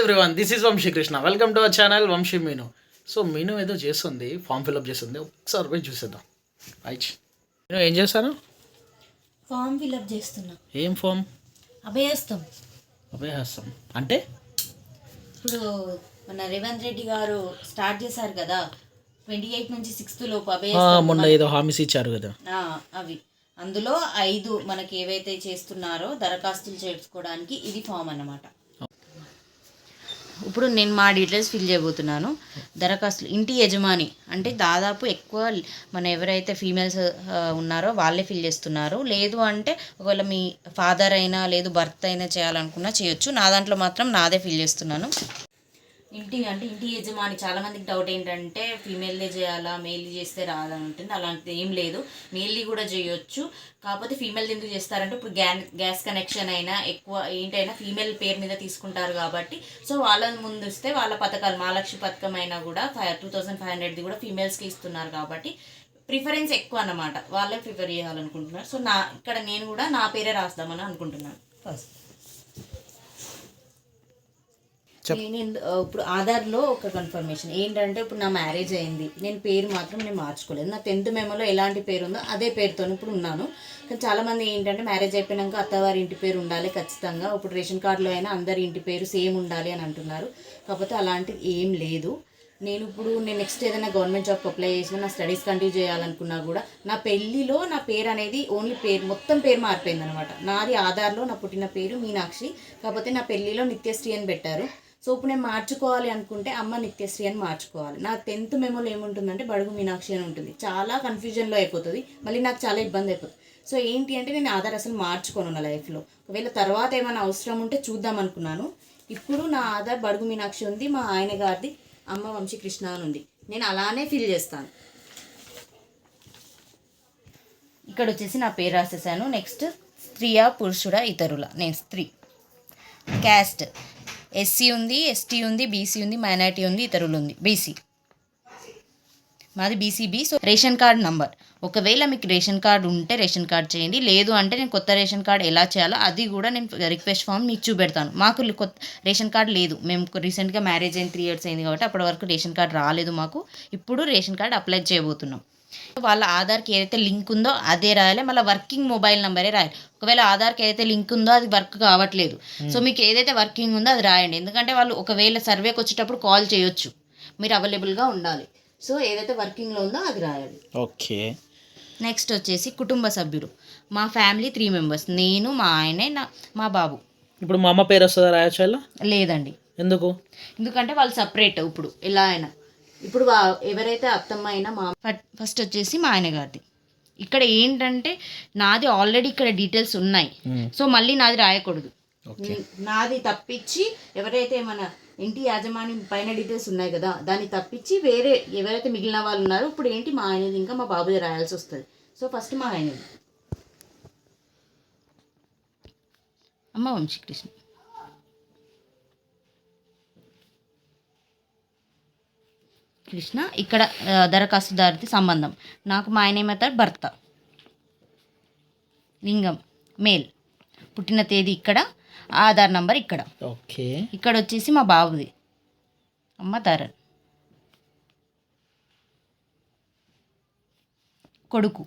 Everyone this is Vamshi Krishna welcome to our channel Vamshi మీను so మీను ఏదో చేస్తుంది ఫామ్ ఫిల్అప్ చేస్తుంది. ఒకసారి పోయి చూసేద్దాం. రైట్ నేను ఏం చేశాను ఫామ్ ఫిల్అప్ చేస్తున్నా. ఏం ఫామ్ అభయస్తాం అభయహస్తం. అంటే? ఇప్పుడు మన రేవంత్ రెడ్డి గారు స్టార్ట్ చేశారు కదా ట్వంటీ ఎయిట్ నుంచి సిక్స్త్ లోపు ఆ, అభయస్తాం మొన్న ఏదో హామీస్ ఇచ్చారు కదా. అవి. అందులో ఐదు మనకి ఏవైతే చేస్తున్నారో దరఖాస్తులు చేసుకోవడానికి ఇది ఫామ్ అన్నమాట. ఇప్పుడు నేను మా డీటెయిల్స్ ఫిల్ చేయబోతున్నాను. దరఖాస్తులు ఇంటి యజమాని అంటే దాదాపు ఎక్కువ మన ఎవరైతే ఫీమేల్స్ ఉన్నారో వాళ్ళే ఫిల్ చేస్తున్నారు. లేదు అంటే ఒకవేళ మీ ఫాదర్ అయినా లేదు భర్త అయినా చేయాలనుకున్నా చేయొచ్చు. నా దాంట్లో మాత్రం నాదే ఫిల్ చేస్తున్నాను. ఇంటి అంటే ఇంటి యజమాని చాలా మందికి డౌట్ ఏంటంటే ఫీమేల్దే చేయాలా మేల్ చేస్తే రాదని ఉంటుంది అలాంటిది ఏం లేదు. మేల్ది కూడా చేయొచ్చు. కాకపోతే ఫీమేల్ ఎందుకు చేస్తారంటే ఇప్పుడు గ్యాన్ గ్యాస్ కనెక్షన్ అయినా ఎక్కువ ఏంటైనా ఫీమేల్ పేరు మీద తీసుకుంటారు కాబట్టి. సో వాళ్ళని ముందుస్తే వాళ్ళ పథకాలు మహాలక్ష్మి పథకం అయినా కూడా ఫైవ్ టూ థౌసండ్ ఫైవ్ హండ్రెడ్ది కూడా ఫీమేల్స్కి ఇస్తున్నారు కాబట్టి ప్రిఫరెన్స్ ఎక్కువ అన్నమాట. వాళ్ళే ప్రిఫర్ చేయాలనుకుంటున్నారు. సో నా ఇక్కడ నేను కూడా నా పేరే రాస్తామని అనుకుంటున్నాను. ఫస్ట్. నేను ఇప్పుడు ఆధార్లో ఒక కన్ఫర్మేషన్ ఏంటంటే ఇప్పుడు నా మ్యారేజ్ అయింది. నేను పేరు మాత్రం నేను మార్చుకోలేదు. నా టెన్త్ మెమోలో ఎలాంటి పేరు ఉందో అదే పేరుతో ఇప్పుడు ఉన్నాను. కానీ చాలామంది ఏంటంటే మ్యారేజ్ అయిపోయినాక అత్తవారి ఇంటి పేరు ఉండాలి ఖచ్చితంగా. ఇప్పుడు రేషన్ కార్డులో అయినా అందరి ఇంటి పేరు సేమ్ ఉండాలి అని అంటున్నారు. కాకపోతే అలాంటిది ఏం లేదు. నేను ఇప్పుడు నేను నెక్స్ట్ ఏదైనా గవర్నమెంట్ జాబ్కి అప్లై చేసినా నా స్టడీస్ కంటిన్యూ చేయాలనుకున్నా కూడా నా పెళ్ళిలో నా పేరు అనేది ఓన్లీ పేరు మొత్తం పేరు మారిపోయింది అనమాట నాది ఆధార్లో నా పుట్టిన పేరు మీనాక్షి. కాకపోతే నా పెళ్ళిలో నిత్యశ్రీ అని పెట్టారు. సో ఇప్పుడు నేను మార్చుకోవాలి అనుకుంటే అమ్మ నిత్యశ్రీ అని మార్చుకోవాలి. నా టెన్త్ మెమోలో ఏముంటుందంటే బడుగు మీనాక్షి అని ఉంటుంది. చాలా కన్ఫ్యూజన్లో అయిపోతుంది. మళ్ళీ నాకు చాలా ఇబ్బంది అయిపోతుంది. సో ఏంటి అంటే నేను ఆధార్ అసలు మార్చుకోను నా లైఫ్లో ఒకవేళ తర్వాత ఏమైనా అవసరం ఉంటే చూద్దాం అనుకున్నాను. ఇప్పుడు నా ఆధార్ బడుగు మీనాక్షి ఉంది మా ఆయన గారిది అమ్మ వంశీ కృష్ణ అని ఉంది. నేను అలానే ఫిల్ చేస్తాను. ఇక్కడ వచ్చేసి నా పేరు రాసేసాను. నెక్స్ట్ స్త్రీయా పురుషుడా ఇతరుల? నేను స్త్రీ. క్యాస్ట్ ఎస్సీ ఉంది ఎస్టీ ఉంది బీసీ ఉంది మైనార్టీ ఉంది ఇతరులు ఉంది. బీసీ మాది BC B so ration card number. ఒకవేళ మీకు రేషన్ కార్డు ఉంటే రేషన్ కార్డ్ చేయండి. లేదు అంటే నేను కొత్త రేషన్ కార్డ్ ఎలా చేయాలో అది కూడా నేను రిక్వెస్ట్ ఫామ్ మీకు చూపెడతాను. మాకు కొత్త రేషన్ కార్డ్ లేదు. మేము రీసెంట్గా మ్యారేజ్ అయిన త్రీ ఇయర్స్ అయింది కాబట్టి అప్పటి వరకు రేషన్ కార్డ్ రాలేదు మాకు. ఇప్పుడు రేషన్ కార్డ్ అప్లై చేయబోతున్నాం. వాళ్ళ ఆధార్కి ఏదైతే లింక్ ఉందో అదే రాయాలి. మళ్ళీ వర్కింగ్ మొబైల్ నెంబరే రాయాలి. ఒకవేళ ఆధార్కి ఏదైతే లింక్ ఉందో అది వర్క్ కావట్లేదు. సో మీకు ఏదైతే వర్కింగ్ ఉందో అది రాయండి. ఎందుకంటే వాళ్ళు ఒకవేళ సర్వేకి వచ్చేటప్పుడు కాల్ చేయొచ్చు. మీరు అవైలబుల్గా ఉండాలి. సో ఏదైతే వర్కింగ్లో ఉందో అది రాయాలి. ఓకే. నెక్స్ట్ వచ్చేసి కుటుంబ సభ్యులు. మా ఫ్యామిలీ త్రీ మెంబర్స్ నేను మా ఆయనే నా మా బాబు. ఇప్పుడు మా అమ్మ పేరు వస్తుందా రాయొచ్చు లేదండి. ఎందుకు? ఎందుకంటే వాళ్ళు సపరేట్ ఇప్పుడు. ఎలా అయినా. ఇప్పుడు వా- ఎవరైతే అత్తమ్మ అయినా మా ఫస్ట్ వచ్చేసి మా ఆయన గారిది. ఇక్కడ ఏంటంటే నాది ఆల్రెడీ ఇక్కడ డీటెయిల్స్ ఉన్నాయి. సో మళ్ళీ నాది రాయకూడదు. నాది తప్పించి ఎవరైతే మన ఇంటి యాజమాని పైన డీటెయిల్స్ ఉన్నాయి కదా దాన్ని తప్పించి వేరే ఎవరైతే మిగిలిన వాళ్ళు ఉన్నారో ఇప్పుడు ఏంటి మా ఆయనది ఇంకా మా బాబుది రాయాల్సి వస్తుంది. సో ఫస్ట్ మా ఆయనది. అమ్మ వంశీకృష్ణ కృష్ణ. ఇక్కడ దరఖాస్తుదారుది సంబంధం. నాకు మా ఆయన ఏమవుతారు భర్త. లింగం. మేల్. పుట్టిన తేదీ ఇక్కడ. ఆధార్ నంబర్ ఇక్కడ. ఓకే. ఇక్కడ వచ్చేసి మా బాబుది అమ్మ ధరన్ కొడుకు.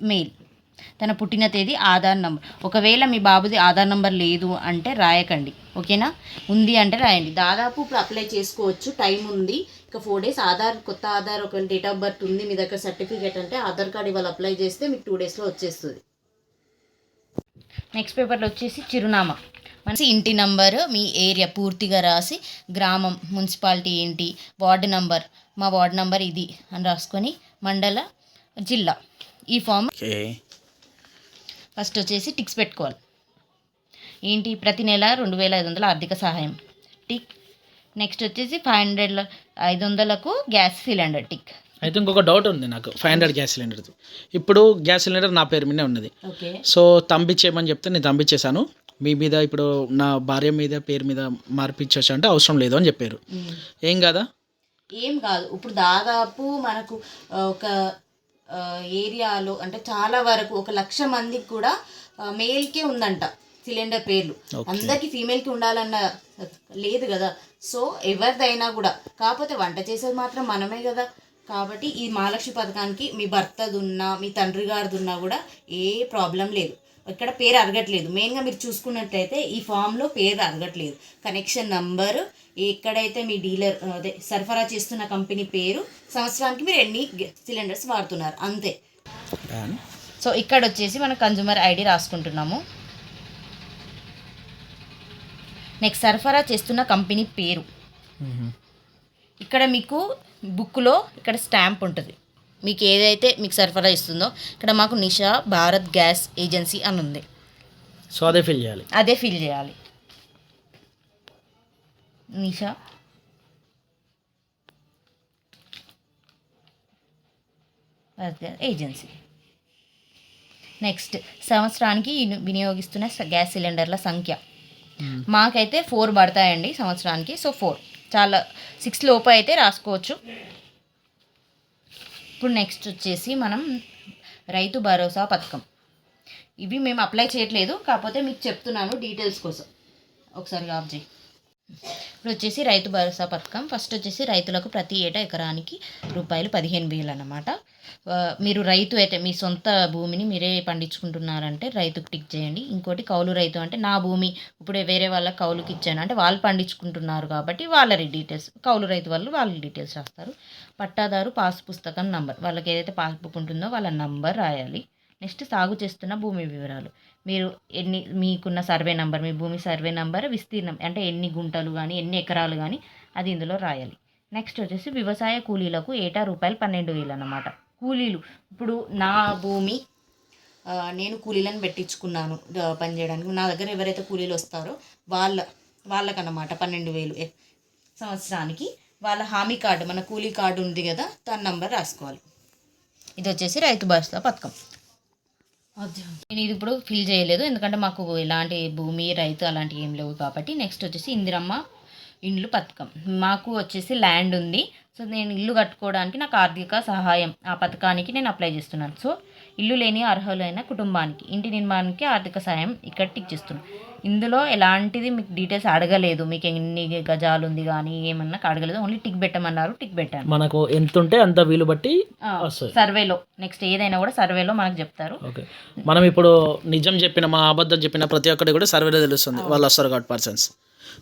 మేల్. తన పుట్టిన తేదీ ఆధార్ నంబర్. ఒకవేళ మీ బాబుది ఆధార్ నంబర్ లేదు అంటే రాయకండి. ఓకేనా? ఉంది అంటే రాయండి. దాదాపు ఇప్పుడు అప్లై చేసుకోవచ్చు. టైం ఉంది. ఇక ఫోర్ డేస్ ఆధార్ కొత్త ఆధార్ ఒక డేట్ ఆఫ్ బర్త్ ఉంది మీ దగ్గర సర్టిఫికేట్ అంటే ఆధార్ కార్డ్ ఇవాళ అప్లై చేస్తే మీకు టూ డేస్లో వచ్చేస్తుంది. నెక్స్ట్ పేపర్లో వచ్చేసి చిరునామా. మనసు ఇంటి నంబరు మీ ఏరియా పూర్తిగా రాసి గ్రామం మున్సిపాలిటీ ఏంటి వార్డు నంబర్ మా వార్డు నంబర్ ఇది అని రాసుకొని మండల జిల్లా ఈ ఫామ్ ఓకే. ఫస్ట్ వచ్చేసి టిక్స్ పెట్టుకోవాలి. ఏంటి? ప్రతి నెల రెండు వేల ఐదు వందల ఆర్థిక సహాయం. టిక్. నెక్స్ట్ వచ్చేసి ఫైవ్ హండ్రెడ్ ఐదు వందలకు గ్యాస్ సిలిండర్ టిక్. అయితే ఇంకొక డౌట్ ఉంది నాకు. ఫైవ్ హండ్రెడ్ గ్యాస్ సిలిండర్ ఇప్పుడు గ్యాస్ సిలిండర్ నా పేరు మీదే ఉన్నది. ఓకే. సో తంబిచ్చేయమని చెప్తే నేను తంబిచ్చేసాను మీ మీద ఇప్పుడు నా భార్య మీద పేరు మీద మార్పించవచ్చు అంటే అవసరం లేదు అని చెప్పారు. ఏం కదా? ఏం కాదు. ఇప్పుడు దాదాపు మనకు ఒక ఏరియాలో అంటే చాలా వరకు ఒక లక్ష మందికి కూడా మేల్కే ఉందంట సిలిండర్ పేర్లు. అందరికి ఫీమేల్కి ఉండాలన్న లేదు కదా. సో ఎవరిదైనా కూడా కాకపోతే వంట చేసేది మాత్రం మనమే కదా. కాబట్టి ఈ మహాలక్ష్మి పథకానికి మీ భర్తది ఉన్నా మీ తండ్రి గారిది ఉన్నా కూడా ఏ ప్రాబ్లం లేదు. ఇక్కడ పేరు అరగట్లేదు. మెయిన్గా మీరు చూసుకున్నట్లయితే ఈ ఫామ్లో పేరు అరగట్లేదు. కనెక్షన్ నంబరు ఎక్కడైతే మీ డీలర్ అదే సరఫరా చేస్తున్న కంపెనీ పేరు సంవత్సరానికి మీరు ఎన్ని సిలిండర్స్ వాడుతున్నారు. అంతే. సో ఇక్కడ వచ్చేసి మనం కన్జ్యూమర్ ఐడి రాసుకుంటున్నాము. నెక్స్ట్ సరఫరా చేస్తున్న కంపెనీ పేరు. ఇక్కడ మీకు బుక్లో ఇక్కడ స్టాంప్ ఉంటుంది. మీకు ఏదైతే మీకు సరఫరా ఇస్తుందో ఇక్కడ మాకు నిషా భారత్ గ్యాస్ ఏజెన్సీ అని ఉంది. సో అదే ఫిల్ చేయాలి. అదే ఫిల్ చేయాలి. Nisha. Bharat gas agency. Next సంవత్సరానికి విని- వినియోగిస్తున్న గ్యాస్ సిలిండర్ల సంఖ్య. మాకైతే ఫోర్ పడతాయండి సంవత్సరానికి. సో ఫోర్ చాలా సిక్స్ లోపు అయితే రాసుకోవచ్చు. ఇప్పుడు నెక్స్ట్ వచ్చేసి మనం రైతు భరోసా పథకం. ఇవి మేము అప్లై చేయట్లేదు కాకపోతే మీకు చెప్తున్నాను డీటెయిల్స్ కోసం. ఒకసారి ఆఫ్ చేయి. ఇప్పుడు వచ్చేసి రైతు భరోసా పథకం. ఫస్ట్ వచ్చేసి రైతులకు ప్రతి ఏటా ఎకరానికి రూపాయలు పదిహేను వేలు అన్నమాట. మీరు రైతు అయితే మీ సొంత భూమిని మీరే పండించుకుంటున్నారంటే రైతుకు టిక్ చేయండి. ఇంకోటి కౌలు రైతు అంటే నా భూమి ఇప్పుడే వేరే వాళ్ళ కౌలుకి ఇచ్చాను అంటే వాళ్ళు పండించుకుంటున్నారు కాబట్టి వాళ్ళ డీటెయిల్స్ కౌలు రైతు వాళ్ళు వాళ్ళ డీటెయిల్స్ రాస్తారు. పట్టాదారు పాస్ పుస్తకం నంబర్ వాళ్ళకి ఏదైతే పాస్బుక్ ఉంటుందో వాళ్ళ నంబర్ రాయాలి. నెక్స్ట్ సాగు చేస్తున్న భూమి వివరాలు. మీరు ఎన్ని మీకున్న సర్వే నంబర్ మీ భూమి సర్వే నంబర్ విస్తీర్ణం అంటే ఎన్ని గుంటలు కానీ ఎన్ని ఎకరాలు కానీ అది ఇందులో రాయాలి. నెక్స్ట్ వచ్చేసి వ్యవసాయ కూలీలకు ఏటా రూపాయలు పన్నెండు వేలు అన్నమాట. కూలీలు. ఇప్పుడు నా భూమి నేను కూలీలను పెట్టించుకున్నాను పని చేయడానికి. నా దగ్గర ఎవరైతే కూలీలు వస్తారో వాళ్ళ వాళ్ళకన్నమాట పన్నెండు వేలు సంవత్సరానికి. వాళ్ళ హామీ కార్డు మన కూలీ కార్డు ఉంది కదా దాని నంబర్ రాసుకోవాలి. ఇది వచ్చేసి రైతు భరోసా పథకం. నేను ఇది ఇప్పుడు ఫిల్ చేయలేదు ఎందుకంటే మాకు ఎలాంటి భూమి రైతు అలాంటివి ఏం లేవు కాబట్టి. నెక్స్ట్ వచ్చేసి ఇందిరమ్మ ఇండ్లు పథకం. మాకు వచ్చేసి ల్యాండ్ ఉంది. సో నేను ఇల్లు కట్టుకోవడానికి నాకు ఆర్థిక సహాయం ఆ పథకానికి నేను అప్లై చేస్తున్నాను. సో ఇల్లు లేని అర్హులైన కుటుంబానికి ఇంటి నిర్మాణానికి ఆర్థిక సహాయం ఇక్కడ టిక్ చేస్తున్నాను ఇందులో ఎలాంటిది మీకు డీటెయిల్స్ అడగలేదు? మీకు ఎన్ని గజాలు ఉంది కానీ ఏమన్నా అడగలేదు? ఓన్లీ టిక్ పెట్టమన్నారు టిక్ పెట్టాను మనకు ఎంత ఉంటే అంత వీలు బట్టి సర్వేలో నెక్స్ట్ ఏదైనా కూడా సర్వేలో మనకు చెప్తారు. ఓకే. మనం ఇప్పుడు నిజం చెప్పిన మా అబద్ధం చెప్పిన ప్రతి ఒక్కటి కూడా సర్వేలో తెలుస్తుంది. వాళ్ళు వస్తారు కాబట్టి పర్సన్స్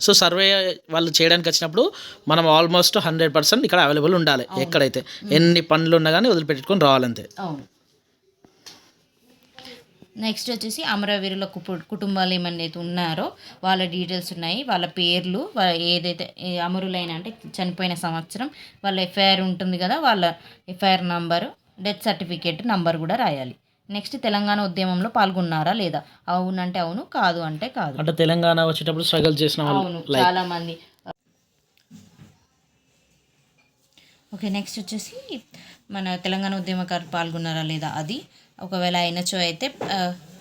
సో సర్వే వాళ్ళు చేయడానికి వచ్చినప్పుడు మనం ఆల్మోస్ట్ హండ్రెడ్ పర్సెంట్ ఇక్కడ అవైలబుల్ ఉండాలి ఎక్కడైతే. ఎన్ని పనులు ఉన్నా కానీ వదిలిపెట్టుకొని రావాలంతే. నెక్స్ట్ వచ్చేసి అమరవీరుల కుటుంబాలు ఏమన్నా అయితే ఉన్నారో వాళ్ళ డీటెయిల్స్ ఉన్నాయి. వాళ్ళ పేర్లు ఏదైతే అమరులైన అంటే చనిపోయిన సంవత్సరం వాళ్ళ ఎఫ్ఐఆర్ ఉంటుంది కదా వాళ్ళ FIR number death certificate number కూడా రాయాలి. నెక్స్ట్ తెలంగాణ ఉద్యమంలో పాల్గొన్నారా లేదా? అవునంటే అవును కాదు అంటే కాదు. అంటే తెలంగాణ వచ్చేటప్పుడు స్ట్రగల్ చేసిన అవును చాలా మంది. ఓకే నెక్స్ట్ వచ్చేసి మన తెలంగాణ ఉద్యమకారులు పాల్గొన్నారా లేదా అది? ఒకవేళ అయినచో అయితే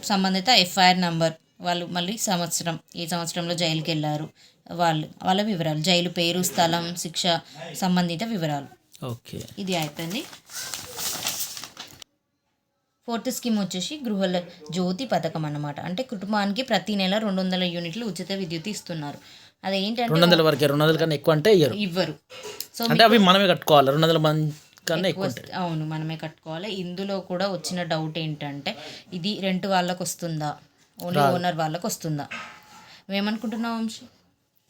సంబంధిత ఎఫ్ఐఆర్ నంబర్ వాళ్ళు మళ్ళీ సంవత్సరం ఏ సంవత్సరంలో జైలుకి వెళ్ళారు వాళ్ళు వాళ్ళ వివరాలు జైలు పేరు స్థలం శిక్ష సంబంధిత వివరాలు. ఓకే. ఇది అయిపోయింది. ఫోర్త్ స్కీమ్ వచ్చేసి గృహల జ్యోతి పథకం అన్నమాట. అంటే కుటుంబానికి ప్రతి నెల రెండు వందల యూనిట్లు ఉచిత విద్యుత్ ఇస్తున్నారు. అదేంటంటే రెండు వందల వరకే రెండు వందల కన్నా ఎక్కువ అంటే ఇవ్వరు. సో అంటే అవి మనమే కట్టుకోవాలి. రెండు వందల మంది కన్నా ఎక్కువ అవును మనమే కట్టుకోవాలి. ఇందులో కూడా వచ్చిన డౌట్ ఏంటంటే ఇది రెంట్ వాళ్ళకి వస్తుందా? ఓన్లీ ఓనర్ వాళ్ళకి వస్తుందా? మేమనుకుంటున్నాం వంశీ?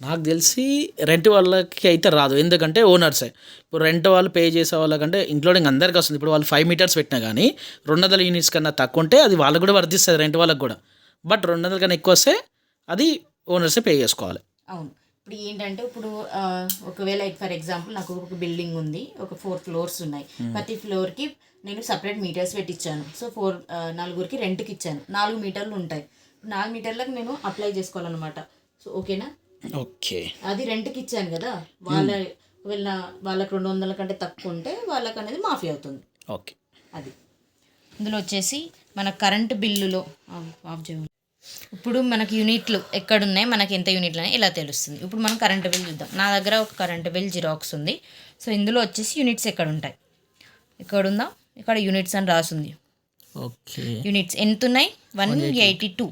నాకు తెలిసి రెంట్ వాళ్ళకి అయితే రాదు. ఎందుకంటే ఓనర్సే ఇప్పుడు రెంట్ వాళ్ళు పే చేసే వాళ్ళకంటే ఇంక్లూడింగ్ అందరికి వస్తుంది. ఇప్పుడు వాళ్ళు ఫైవ్ మీటర్స్ పెట్టినా కానీ రెండు వందల యూనిట్స్ కన్నా తక్కువ ఉంటే అది వాళ్ళకు కూడా వర్తిస్తుంది రెంట్ వాళ్ళకి కూడా. బట్ రెండు వందల కన్నా ఎక్కువ వస్తే అది ఓనర్సే పే చేసుకోవాలి. అవును. ఇప్పుడు ఏంటంటే ఇప్పుడు ఒకవేళ ఫర్ ఎగ్జాంపుల్ నాకు ఒక బిల్డింగ్ ఉంది ఒక ఫోర్ ఫ్లోర్స్ ఉన్నాయి. ప్రతి ఫ్లోర్కి నేను సపరేట్ మీటర్స్ పెట్టించాను సో ఫోర్ నలుగురికి రెంట్కి ఇచ్చాను. నాలుగు మీటర్లు ఉంటాయి. నాలుగు మీటర్లకు నేను అప్లై చేసుకోవాలన్నమాట. సో ఓకేనా? ఓకే. అది రెంట్కి ఇచ్చాను కదా. వాళ్ళ ఒకవేళ వాళ్ళకి రెండు వందల కంటే తక్కువ ఉంటే వాళ్ళకి అనేది మాఫీ అవుతుంది. ఓకే. అది. ఇందులో వచ్చేసి మన కరెంటు బిల్లులో ఆఫ్ చేయండి ఇప్పుడు మనకి యూనిట్లు ఎక్కడున్నాయి మనకి ఎంత యూనిట్లు ఉన్నాయి ఇలా తెలుస్తుంది. ఇప్పుడు మనం కరెంటు బిల్ చూద్దాం. నా దగ్గర ఒక కరెంటు బిల్ జిరాక్స్ ఉంది. సో ఇందులో వచ్చేసి యూనిట్స్ ఎక్కడ ఉంటాయి ఇక్కడ ఉందా ఇక్కడ యూనిట్స్ అని రాసింది. ఓకే. యూనిట్స్ ఎంత ఉన్నాయి వన్ ఎయిటీ టూ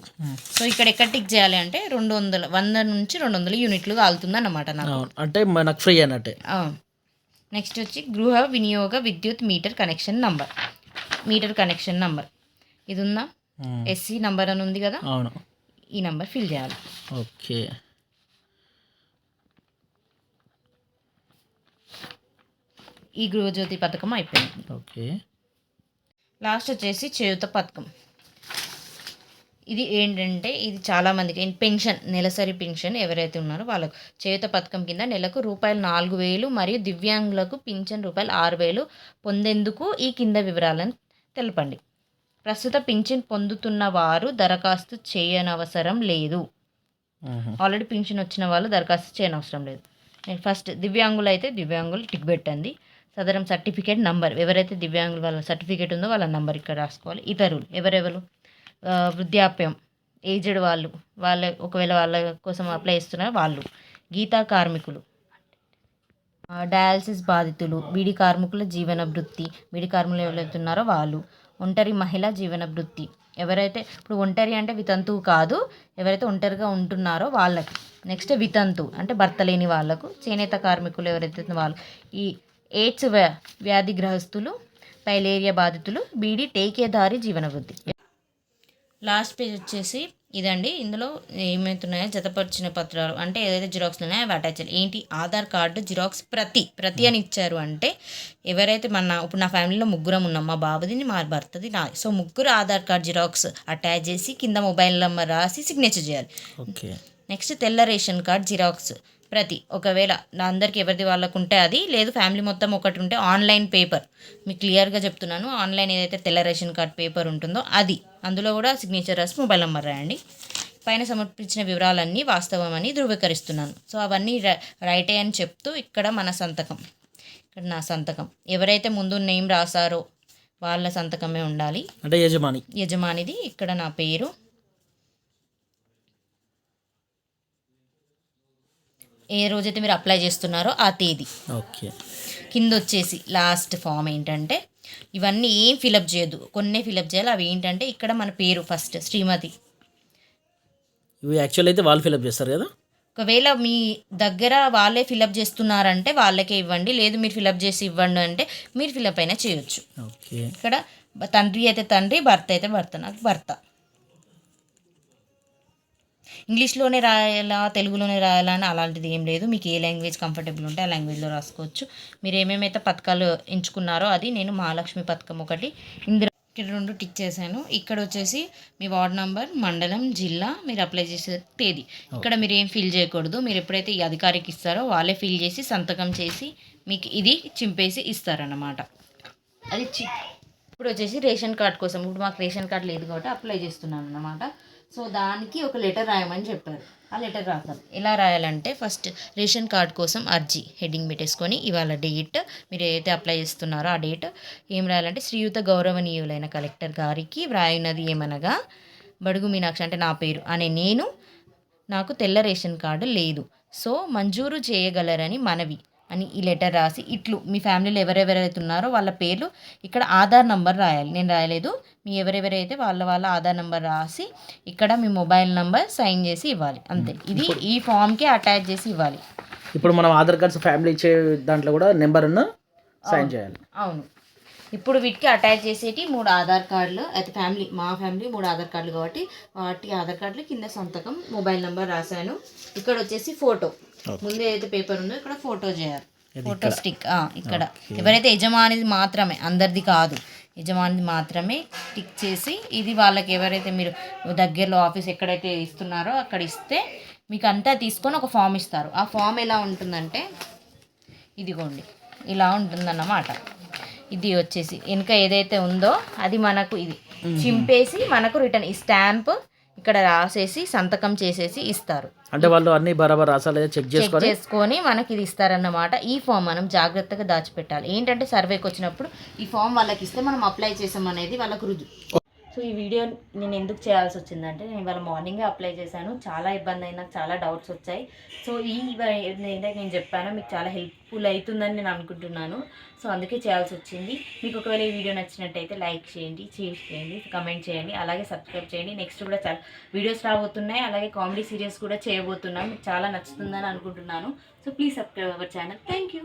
సో ఇక్కడ ఎక్కడ టిక్ చేయాలి అంటే రెండు వందల వంద నుంచి రెండు వందల యూనిట్లు కాలుతుంది అన్నమాట నాకు. అంటే మనకు ఫ్రీ అన్నట్టే నెక్స్ట్ వచ్చి గృహ వినియోగ విద్యుత్ meter connection number meter connection number ఇది ఉందా. ఎస్సీ నంబర్ అని ఉంది కదా? అవును. ఈ నంబర్ ఫిల్ చేయాలి. ఓకే ఈ గృహజ్యోతి పథకం అయిపోయింది. ఓకే లాస్ట్ వచ్చేసి చేయుత పథకం. ఇది ఏంటంటే ఇది చాలా మందికి పెన్షన్ నెలసరి పెన్షన్ ఎవరైతే ఉన్నారో వాళ్ళకు చేయుత పథకం కింద నెలకు రూపాయలు నాలుగు వేలు మరియు దివ్యాంగులకు పింఛన్ రూపాయలు ఆరు వేలు పొందేందుకు ఈ కింద వివరాలను తెలపండి. ప్రస్తుత పింఛన్ పొందుతున్న వారు దరఖాస్తు చేయనవసరం లేదు. ఆల్రెడీ పింఛన్ వచ్చిన వాళ్ళు దరఖాస్తు చేయనవసరం లేదు. నేను ఫస్ట్ దివ్యాంగులు అయితే దివ్యాంగులు టిక్ పెట్టండి. సదరం సర్టిఫికేట్ నంబర్ ఎవరైతే దివ్యాంగులు వాళ్ళ సర్టిఫికేట్ ఉందో వాళ్ళ నంబర్ ఇక్కడ రాసుకోవాలి. ఇతరులు ఎవరెవరు? వృద్ధాప్యం ఏజ్డ్ వాళ్ళు వాళ్ళ ఒకవేళ వాళ్ళ కోసం అప్లై చేస్తున్నారో వాళ్ళు గీతా కార్మికులు డయాలసిస్ బాధితులు బీడీ కార్మికుల జీవన వృత్తి బీడీ కార్మికులు ఎవరైతే ఉన్నారో వాళ్ళు. ఒంటరి మహిళ జీవన వృత్తి. ఎవరైతే ఇప్పుడు ఒంటరి అంటే వితంతువు కాదు ఎవరైతే ఒంటరిగా ఉంటున్నారో వాళ్ళకి. నెక్స్ట్ వితంతు అంటే భర్త లేని వాళ్ళకు చేనేత కార్మికులు ఎవరైతే వాళ్ళు. ఈ ఎయిడ్స్ వ్యా గ్రహస్తులు పైలేరియా బాధితులు బీడీ టేకేదారి జీవన వృత్తి. లాస్ట్ పేజ్ వచ్చేసి ఇదండి. ఇందులో ఏమవుతున్నాయో జతపరిచిన పత్రాలు. అంటే ఏదైతే జిరాక్స్ ఉన్నాయో అవి అటాచ్ చేయాలి. ఏంటి? ఆధార్ కార్డు జిరాక్స్ ప్రతి ప్రతి అని ఇచ్చారు అంటే ఎవరైతే మన ఇప్పుడు నా ఫ్యామిలీలో ముగ్గురం ఉన్నాం. మా బాబుది మా భర్తది నా సో ముగ్గురు ఆధార్ కార్డ్ జిరాక్స్ అటాచ్ చేసి కింద మొబైల్ నెంబర్ రాసి సిగ్నేచర్ చేయాలి. ఓకే. నెక్స్ట్ తెల్ల రేషన్ కార్డ్ జిరాక్స్. ప్రతి. ఒకవేళ నా అందరికి ఎవరిది వాళ్ళకు ఉంటే అది లేదు ఫ్యామిలీ మొత్తం ఒకటి ఉంటే ఆన్లైన్ పేపర్. మీకు క్లియర్గా చెప్తున్నాను ఆన్లైన్ ఏదైతే తెల్ల రేషన్ కార్డ్ పేపర్ ఉంటుందో అది. అందులో కూడా సిగ్నేచర్ రాసి మొబైల్ నెంబర్ రాయండి. పైన సమర్పించిన వివరాలన్నీ వాస్తవమని ధృవీకరిస్తున్నాను. సో అవన్నీ రైటే అని చెప్తూ ఇక్కడ మన సంతకం. ఇక్కడ నా సంతకం. ఎవరైతే ముందు నేమ్ రాసారో వాళ్ళ సంతకమే ఉండాలి. అంటే యజమాని. యజమానిది ఇక్కడ నా పేరు. ఏ రోజైతే మీరు అప్లై చేస్తున్నారో ఆ తేదీ. ఓకే. కింద వచ్చేసి లాస్ట్ ఫామ్ ఏంటంటే ఇవన్నీ ఏం ఫిలప్ చేయొద్దు. కొన్నే ఫిలప్ చేయాలి. అవి ఏంటంటే ఇక్కడ మన పేరు ఫస్ట్ శ్రీమతి. ఇవి యాక్చువల్ అయితే వాళ్ళు ఫిల్అప్ చేస్తారు కదా? ఒకవేళ మీ దగ్గర వాళ్ళే ఫిలప్ చేస్తున్నారంటే వాళ్ళకే ఇవ్వండి. లేదు మీరు ఫిలప్ చేసి ఇవ్వండి అంటే మీరు ఫిలప్ అయినా చేయొచ్చు. ఓకే. ఇక్కడ తండ్రి అయితే తండ్రి భర్త అయితే భర్త నాకు భర్త. ఇంగ్లీష్లోనే రాయాలా తెలుగులోనే రాయాలా అని అలాంటిది ఏం లేదు. మీకు ఏ లాంగ్వేజ్ కంఫర్టబుల్ ఉంటే ఆ లాంగ్వేజ్లో రాసుకోవచ్చు. మీరు ఏమేమైతే పథకాలు ఎంచుకున్నారో అది నేను మహాలక్ష్మి పథకం ఒకటి ఇందిరా ఇక్కడ రెండు టిక్ చేశాను. ఇక్కడ వచ్చేసి మీ వార్డ్ నంబర్ మండలం జిల్లా మీరు అప్లై చేసే తేదీ. ఇక్కడ మీరు ఏం ఫిల్ చేయకూడదు. మీరు ఎప్పుడైతే ఈ అధికారికి ఇస్తారో వాళ్ళే ఫిల్ చేసి సంతకం చేసి మీకు ఇది చింపేసి ఇస్తారన్నమాట. అది చి ఇప్పుడు వచ్చేసి రేషన్ కార్డ్ కోసం. ఇప్పుడు మాకు రేషన్ కార్డ్ లేదు కాబట్టి అప్లై చేస్తున్నాను అన్నమాట సో దానికి ఒక లెటర్ రాయమని చెప్పారు. ఆ లెటర్ రాద్దాం. ఎలా రాయాలంటే ఫస్ట్ రేషన్ కార్డ్ కోసం అర్జీ హెడ్డింగ్ పెట్టేసుకొని ఇవాళ డేట్ మీరు ఏదైతే అప్లై చేస్తున్నారో ఆ డేట్ ఏం రాయాలంటే శ్రీయుత గౌరవనీయులైన కలెక్టర్ గారికి వ్రాయినది ఏమనగా బడుగు మీనాక్షి అంటే నా పేరు అనే నేను నాకు తెల్ల రేషన్ కార్డు లేదు. సో మంజూరు చేయగలరని మనవి అని ఈ లెటర్ రాసి ఇట్లు మీ ఫ్యామిలీలో ఎవరెవరైతే ఉన్నారో వాళ్ళ పేర్లు ఇక్కడ ఆధార్ నంబర్ రాయాలి. నేను రాయలేదు. మీ ఎవరెవరైతే వాళ్ళ వాళ్ళ ఆధార్ నంబర్ రాసి ఇక్కడ మీ మొబైల్ నంబర్ సైన్ చేసి ఇవ్వాలి. అంతే. ఇది ఈ ఫామ్కి అటాచ్ చేసి ఇవ్వాలి. ఇప్పుడు మనం ఆధార్ కార్డ్స్ ఫ్యామిలీ ఇచ్చే దాంట్లో కూడా నెంబర్ సైన్ చేయాలి. అవును. ఇప్పుడు వీటికి అటాచ్ చేసేటి మూడు ఆధార్ కార్డులు అయితే ఫ్యామిలీ మా ఫ్యామిలీ మూడు ఆధార్ కార్డులు కాబట్టి వాటి ఆధార్ కార్డులు కింద సంతకం మొబైల్ నెంబర్ రాశాను. ఇక్కడ వచ్చేసి ఫోటో. ముందు ఏదైతే పేపర్ ఉందో ఇక్కడ ఫోటో చేయాలి. Photo stick. ఇక్కడ. ఎవరైతే యజమానిది మాత్రమే అందరిది కాదు. యజమానిది మాత్రమే టిక్ చేసి ఇది వాళ్ళకి ఎవరైతే మీరు దగ్గరలో ఆఫీస్ ఎక్కడైతే ఇస్తున్నారో అక్కడ ఇస్తే మీకు అంతా తీసుకొని ఒక ఫామ్ ఇస్తారు. ఆ ఫామ్ ఎలా ఉంటుందంటే ఇదిగోండి ఇలా ఉంటుందన్నమాట. ఇది వచ్చేసి వెనుక ఏదైతే ఉందో అది మనకు ఇది. చింపేసి మనకు రిటర్న్ ఈ స్టాంప్ ఇక్కడ రాసేసి సంతకం చేసేసి ఇస్తారు. అంటే వాళ్ళు అన్ని బరాబర్ రాసాలి చెక్ చేసుకొని? చేసుకొని మనకి ఇది ఇస్తారన్నమాట. ఈ ఫామ్ మనం జాగ్రత్తగా దాచిపెట్టాలి. ఏంటంటే సర్వేకి వచ్చినప్పుడు ఈ ఫామ్ వాళ్ళకి ఇస్తే మనం అప్లై చేసాం అనేది వాళ్ళకు రుజు సో ఈ వీడియో నేను ఎందుకు చేయాల్సి వచ్చిందంటే నేను ఇవాళ మార్నింగే అప్లై చేశాను. చాలా ఇబ్బంది అయింది. నాకు చాలా డౌట్స్ వచ్చాయి. సో ఈ ఏంటంటే నేను చెప్పాను మీకు చాలా హెల్ప్ఫుల్ అవుతుందని నేను అనుకుంటున్నాను. సో అందుకే చేయాల్సి వచ్చింది. మీకు ఒకవేళ ఈ వీడియో నచ్చినట్టయితే లైక్ చేయండి షేర్ చేయండి కమెంట్ చేయండి అలాగే సబ్స్క్రైబ్ చేయండి. నెక్స్ట్ కూడా చాలా వీడియోస్ రాబోతున్నాయి. అలాగే కామెడీ సీరియల్స్ కూడా చేయబోతున్నాను మీకు చాలా నచ్చుతుందని అనుకుంటున్నాను. So please subscribe our channel thank you